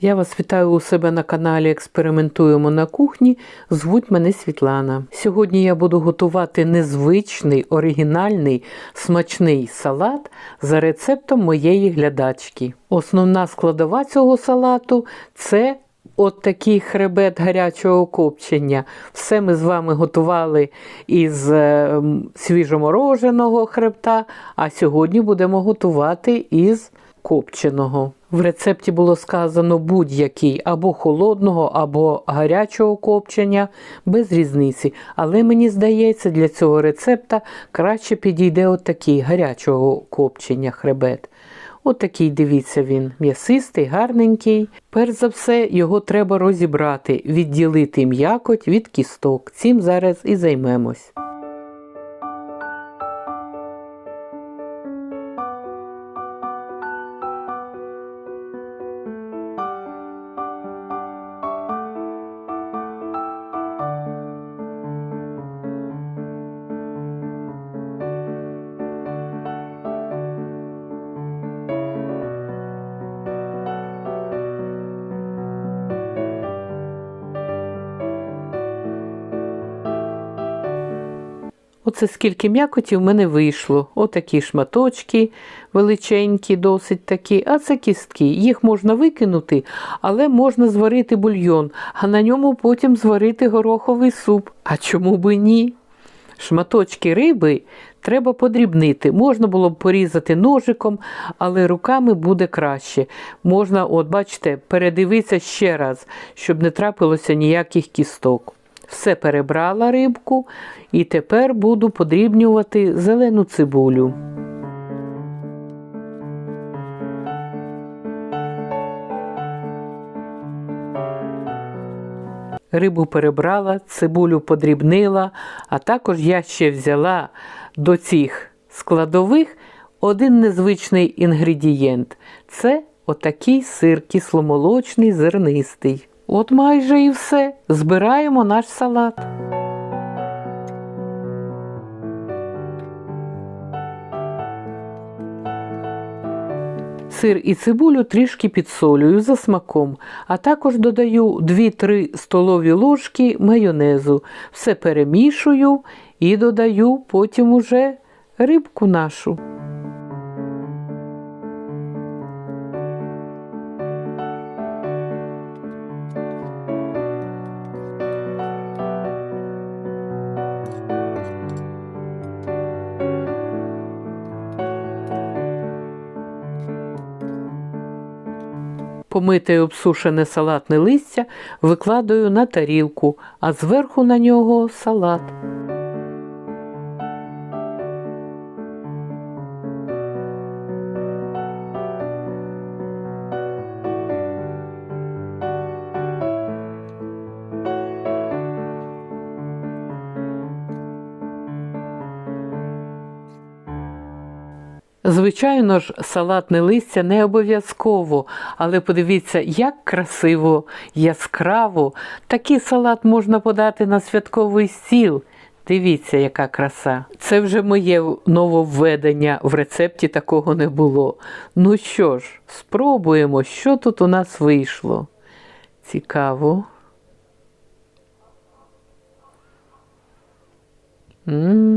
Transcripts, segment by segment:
Я вас вітаю у себе на каналі Експериментуємо на кухні. Звуть мене Світлана. Сьогодні я буду готувати незвичний, оригінальний, смачний салат за рецептом моєї глядачки. Основна складова цього салату це от такий хребет гарячого копчення. Все ми з вами готували із е, свіжомороженого хребта, а сьогодні будемо готувати із копченого. В рецепті було сказано будь-який або холодного, або гарячого копчення, без різниці. Але мені здається, для цього рецепта краще підійде отакий гарячого копчення хребет. Отакий, дивіться, він м'ясистий, гарненький. Перш за все, його треба розібрати, відділити м'якоть від кісток. Цим зараз і займемось. Оце скільки м'якоті в мене вийшло. Отакі шматочки величенькі, досить такі, а це кістки. Їх можна викинути, але можна зварити бульйон, а на ньому потім зварити гороховий суп. А чому би ні? Шматочки риби треба подрібнити. Можна було б порізати ножиком, але руками буде краще. Можна, от бачите, передивитися ще раз, щоб не трапилося ніяких кісток. Все перебрала рибку і тепер буду подрібнювати зелену цибулю. Рибу перебрала, цибулю подрібнила, а також я ще взяла до цих складових один незвичний інгредієнт. Це отакий сир кисломолочний, зернистий. От майже і все. Збираємо наш салат. Сир і цибулю трішки підсолюю за смаком, а також додаю 2-3 столові ложки майонезу. Все перемішую і додаю потім уже рибку нашу. Помите й обсушене салатне листя викладаю на тарілку, а зверху на нього салат. Звичайно ж, салатне листя не обов'язково, але подивіться, як красиво, яскраво. Такий салат можна подати на святковий стіл. Дивіться, яка краса. Це вже моє нововведення. В рецепті такого не було. Ну що ж, спробуємо, що тут у нас вийшло. Цікаво. М.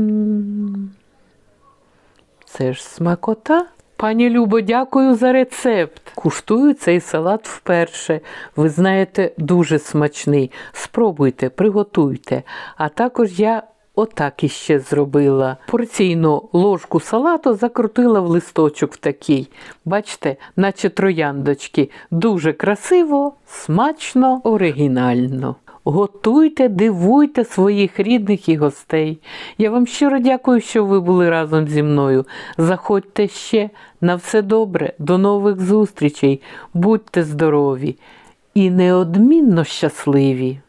Це ж смакота. Пані Любо, дякую за рецепт. Куштую цей салат вперше. Ви знаєте, дуже смачний. Спробуйте, приготуйте. А також я отак іще зробила. Порційну ложку салату закрутила в листочок в такий. Бачите, наче трояндочки. Дуже красиво, смачно, оригінально. Готуйте, дивуйте своїх рідних і гостей. Я вам щиро дякую, що ви були разом зі мною. Заходьте ще на все добре, до нових зустрічей. Будьте здорові і неодмінно щасливі.